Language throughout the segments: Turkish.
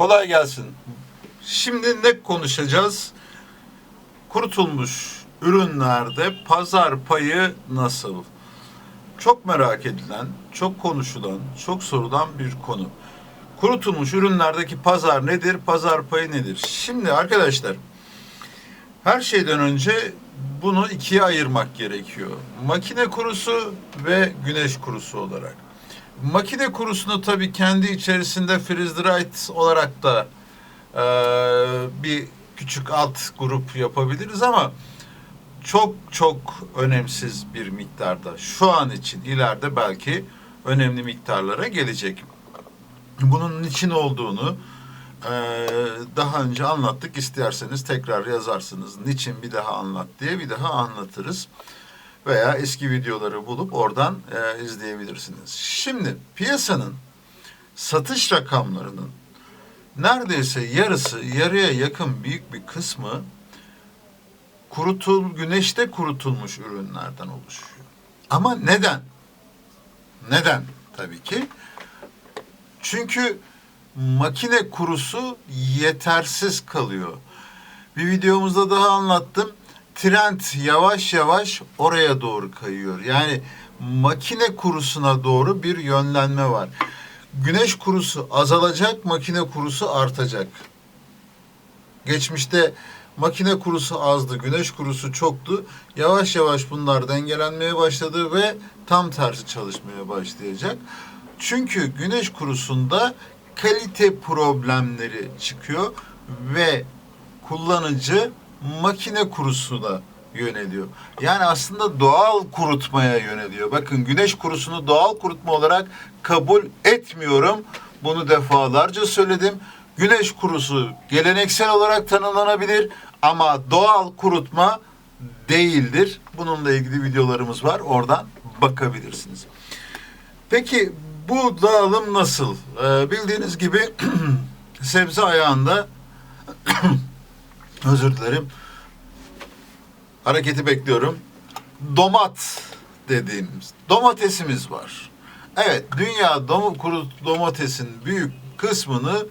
Kolay gelsin. Şimdi ne konuşacağız? Kurutulmuş ürünlerde pazar payı nasıl? Çok merak edilen, çok konuşulan, çok sorulan bir konu. Kurutulmuş ürünlerdeki pazar nedir? Pazar payı nedir? Şimdi arkadaşlar her şeyden önce bunu ikiye ayırmak gerekiyor. Makine kurusu ve güneş kurusu olarak. Makine kurusunu tabii kendi içerisinde freeze dried olarak da eee, bir küçük alt grup yapabiliriz ama çok çok önemsiz bir miktarda şu an için ileride belki önemli miktarlara gelecek. Bunun için olduğunu eee, daha önce anlattık. İsterseniz tekrar yazarsınız. Niçin bir daha anlat diye bir daha anlatırız. Veya eski videoları bulup oradan eee, izleyebilirsiniz. Şimdi piyasanın satış rakamlarının neredeyse yarısı, yarıya yakın büyük bir kısmı kurutul, güneşte kurutulmuş ürünlerden oluşuyor. Ama neden? Neden? Tabii ki. Çünkü makine kurusu yetersiz kalıyor. Bir videomuzda daha anlattım. Trend yavaş yavaş oraya doğru kayıyor. Yani makine kurusuna doğru bir yönlenme var. Güneş kurusu azalacak, makine kurusu artacak. Geçmişte makine kurusu azdı, güneş kurusu çoktu. Yavaş yavaş bunlar dengelenmeye başladı ve tam tersi çalışmaya başlayacak. Çünkü güneş kurusunda kalite problemleri çıkıyor ve kullanıcı makine kurusuna yöneliyor. Yani aslında doğal kurutmaya yöneliyor. Bakın güneş kurusunu doğal kurutma olarak kabul etmiyorum. Bunu defalarca söyledim. Güneş kurusu geleneksel olarak tanımlanabilir ama doğal kurutma değildir. Bununla ilgili videolarımız var. Oradan bakabilirsiniz. Peki bu dağılım nasıl? Ee, bildiğiniz gibi sebze ayağında özür dilerim. Hareketi bekliyorum. Domat dediğimiz domatesimiz var. Evet, dünya dom- kuru domatesin büyük kısmını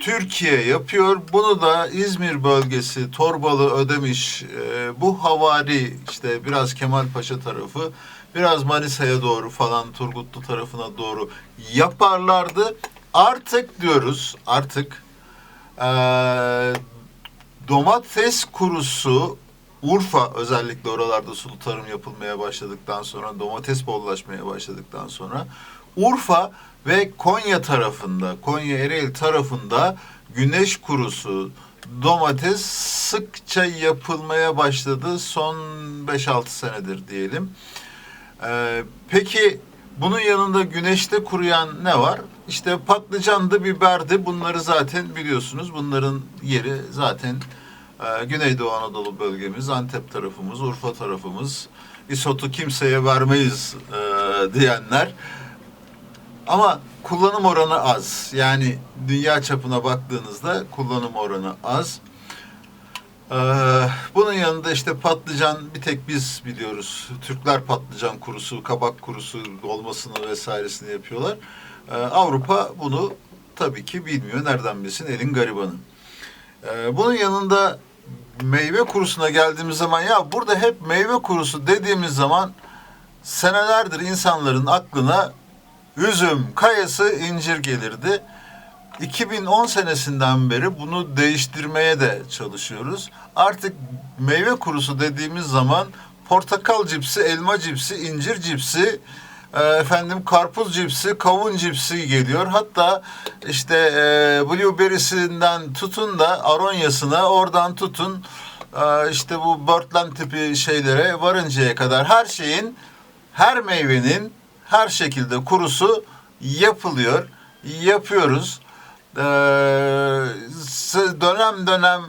Türkiye yapıyor. Bunu da İzmir bölgesi, Torbalı, Ödemiş, e, bu havari işte biraz Kemalpaşa tarafı, biraz Manisa'ya doğru falan Turgutlu tarafına doğru yaparlardı. Artık diyoruz, artık e, domates kurusu Urfa özellikle oralarda sulu tarım yapılmaya başladıktan sonra domates bollaşmaya başladıktan sonra Urfa ve Konya tarafında Konya Ereğli tarafında güneş kurusu domates sıkça yapılmaya başladı son 5-6 senedir diyelim. Ee, peki bunun yanında güneşte kuruyan ne var? İşte patlıcandı, biberdi. Bunları zaten biliyorsunuz. Bunların yeri zaten e, Güneydoğu Anadolu bölgemiz, Antep tarafımız, Urfa tarafımız. İsotu kimseye vermeyiz e, diyenler. Ama kullanım oranı az. Yani dünya çapına baktığınızda kullanım oranı az. Ee, bunun yanında işte patlıcan bir tek biz biliyoruz. Türkler patlıcan kurusu, kabak kurusu olmasını vesairesini yapıyorlar. Ee, Avrupa bunu tabii ki bilmiyor. Nereden bilsin elin garibanı. Ee, bunun yanında meyve kurusuna geldiğimiz zaman ya burada hep meyve kurusu dediğimiz zaman senelerdir insanların aklına üzüm, kayısı, incir gelirdi. 2010 senesinden beri bunu değiştirmeye de çalışıyoruz. Artık meyve kurusu dediğimiz zaman portakal cipsi, elma cipsi, incir cipsi, e, efendim karpuz cipsi, kavun cipsi geliyor. Hatta işte e, blueberry'sinden tutun da aronyasına oradan tutun e, işte bu börtlen tipi şeylere varıncaya kadar her şeyin her meyvenin her şekilde kurusu yapılıyor, yapıyoruz. Ee, dönem dönem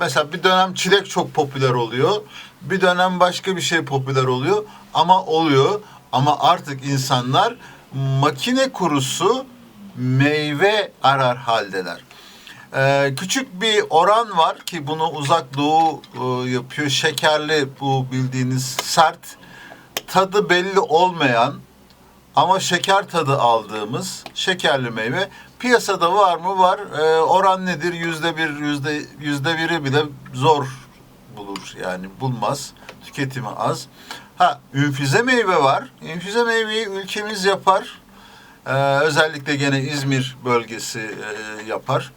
mesela bir dönem çilek çok popüler oluyor. Bir dönem başka bir şey popüler oluyor ama oluyor. Ama artık insanlar makine kurusu meyve arar haldeler. Ee, küçük bir oran var ki bunu uzak doğu e, yapıyor. Şekerli bu bildiğiniz sert tadı belli olmayan ama şeker tadı aldığımız şekerli meyve Piyasada var mı? Var. Ee, oran nedir? Yüzde bir, yüzde, yüzde biri bile zor bulur. Yani bulmaz. Tüketimi az. Ha, infüze meyve var. İnfüze meyveyi ülkemiz yapar. Ee, özellikle gene İzmir bölgesi e, yapar.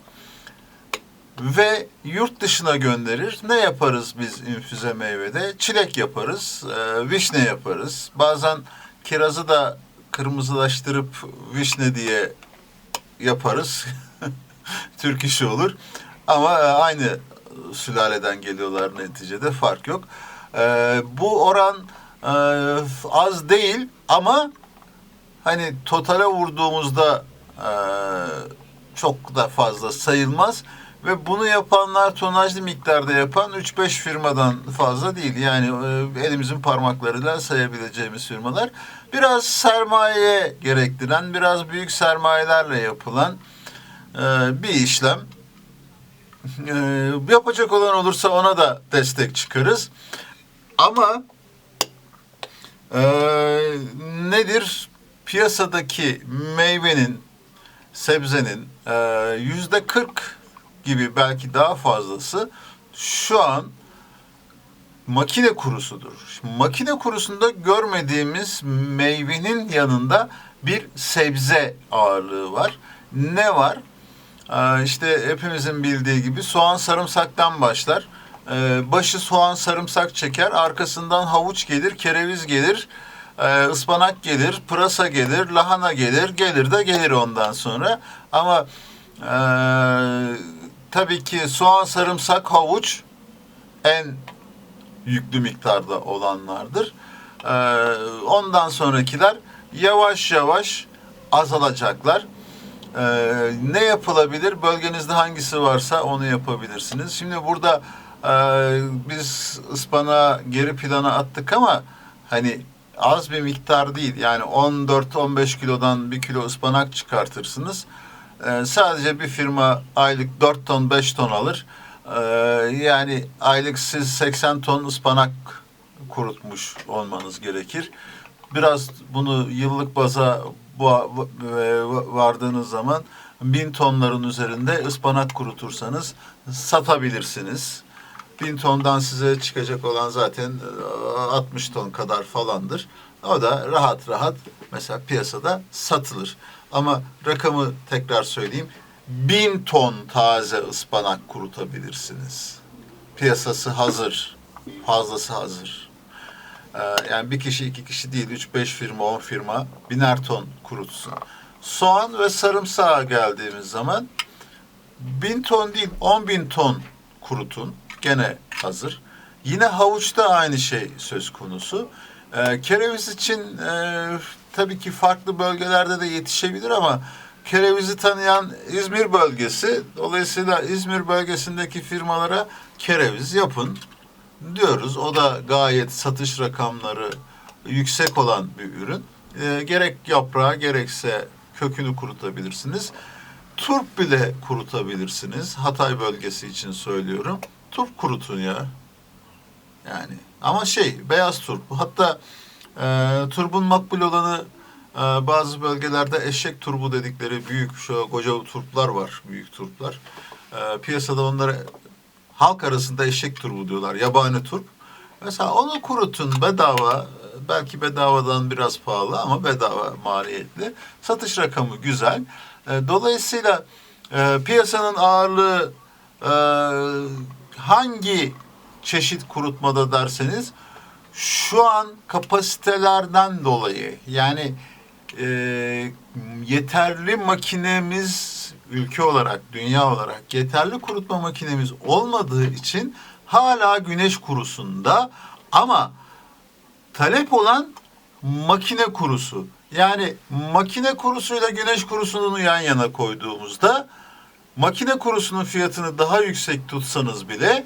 Ve yurt dışına gönderir. Ne yaparız biz infüze meyvede? Çilek yaparız, e, vişne yaparız. Bazen kirazı da kırmızılaştırıp vişne diye yaparız. Türk işi olur. Ama e, aynı sülaleden geliyorlar neticede fark yok. E, bu oran e, az değil ama hani totale vurduğumuzda e, çok da fazla sayılmaz. Ve bunu yapanlar tonajlı miktarda yapan 3-5 firmadan fazla değil. Yani e, elimizin parmaklarıyla sayabileceğimiz firmalar. Biraz sermaye gerektiren, biraz büyük sermayelerle yapılan e, bir işlem. E, yapacak olan olursa ona da destek çıkarız. Ama e, nedir? Piyasadaki meyvenin, sebzenin e, yüzde 40 gibi belki daha fazlası şu an makine kurusudur. Şimdi makine kurusunda görmediğimiz meyvenin yanında bir sebze ağırlığı var. Ne var? Ee, işte hepimizin bildiği gibi soğan sarımsaktan başlar. Ee, başı soğan sarımsak çeker, arkasından havuç gelir, kereviz gelir, e, ıspanak gelir, pırasa gelir, lahana gelir, gelir de gelir ondan sonra. Ama e, tabii ki soğan, sarımsak, havuç en yüklü miktarda olanlardır. Ee, ondan sonrakiler yavaş yavaş azalacaklar. Ee, ne yapılabilir? Bölgenizde hangisi varsa onu yapabilirsiniz. Şimdi burada e, biz ıspanağı geri plana attık ama hani az bir miktar değil. Yani 14-15 kilodan bir kilo ıspanak çıkartırsınız. Ee, sadece bir firma aylık 4 ton 5 ton alır. Ee, yani aylık siz 80 ton ıspanak kurutmuş olmanız gerekir. Biraz bunu yıllık baza e, vardığınız zaman bin tonların üzerinde ıspanak kurutursanız satabilirsiniz. Bin tondan size çıkacak olan zaten e, 60 ton kadar falandır. O da rahat rahat mesela piyasada satılır. Ama rakamı tekrar söyleyeyim. Bin ton taze ıspanak kurutabilirsiniz. Piyasası hazır. Fazlası hazır. Ee, yani bir kişi, iki kişi değil, üç, beş firma, on firma biner ton kurutsun. Soğan ve sarımsağa geldiğimiz zaman bin ton değil, on bin ton kurutun. Gene hazır. Yine havuçta aynı şey söz konusu. Ee, kereviz için e, tabii ki farklı bölgelerde de yetişebilir ama kerevizi tanıyan İzmir bölgesi, dolayısıyla İzmir bölgesindeki firmalara kereviz yapın diyoruz. O da gayet satış rakamları yüksek olan bir ürün. Ee, gerek yaprağı gerekse kökünü kurutabilirsiniz. Turp bile kurutabilirsiniz. Hatay bölgesi için söylüyorum. Turp kurutun ya. Yani ama şey beyaz turp. Hatta e, turbun makbul olanı e, bazı bölgelerde eşek turbu dedikleri büyük şu koca turplar var. Büyük turplar. E, piyasada onlara halk arasında eşek turbu diyorlar. Yabani turp. Mesela onu kurutun bedava. Belki bedavadan biraz pahalı ama bedava maliyetli. Satış rakamı güzel. E, dolayısıyla e, piyasanın ağırlığı e, hangi çeşit kurutmada derseniz şu an kapasitelerden dolayı yani e, yeterli makinemiz ülke olarak, dünya olarak yeterli kurutma makinemiz olmadığı için hala güneş kurusunda ama talep olan makine kurusu. Yani makine kurusuyla güneş kurusunu yan yana koyduğumuzda makine kurusunun fiyatını daha yüksek tutsanız bile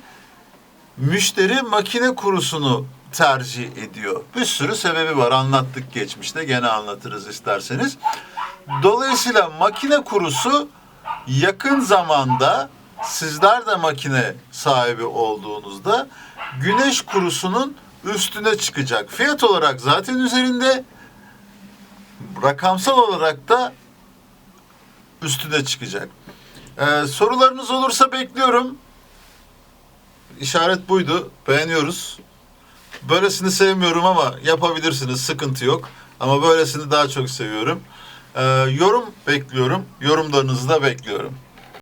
müşteri makine kurusunu tercih ediyor. Bir sürü sebebi var. Anlattık geçmişte. Gene anlatırız isterseniz. Dolayısıyla makine kurusu yakın zamanda sizler de makine sahibi olduğunuzda güneş kurusunun üstüne çıkacak. Fiyat olarak zaten üzerinde rakamsal olarak da üstüne çıkacak. Ee, sorularınız olursa bekliyorum. İşaret buydu. Beğeniyoruz. Böylesini sevmiyorum ama yapabilirsiniz. Sıkıntı yok. Ama böylesini daha çok seviyorum. Ee, yorum bekliyorum. Yorumlarınızı da bekliyorum.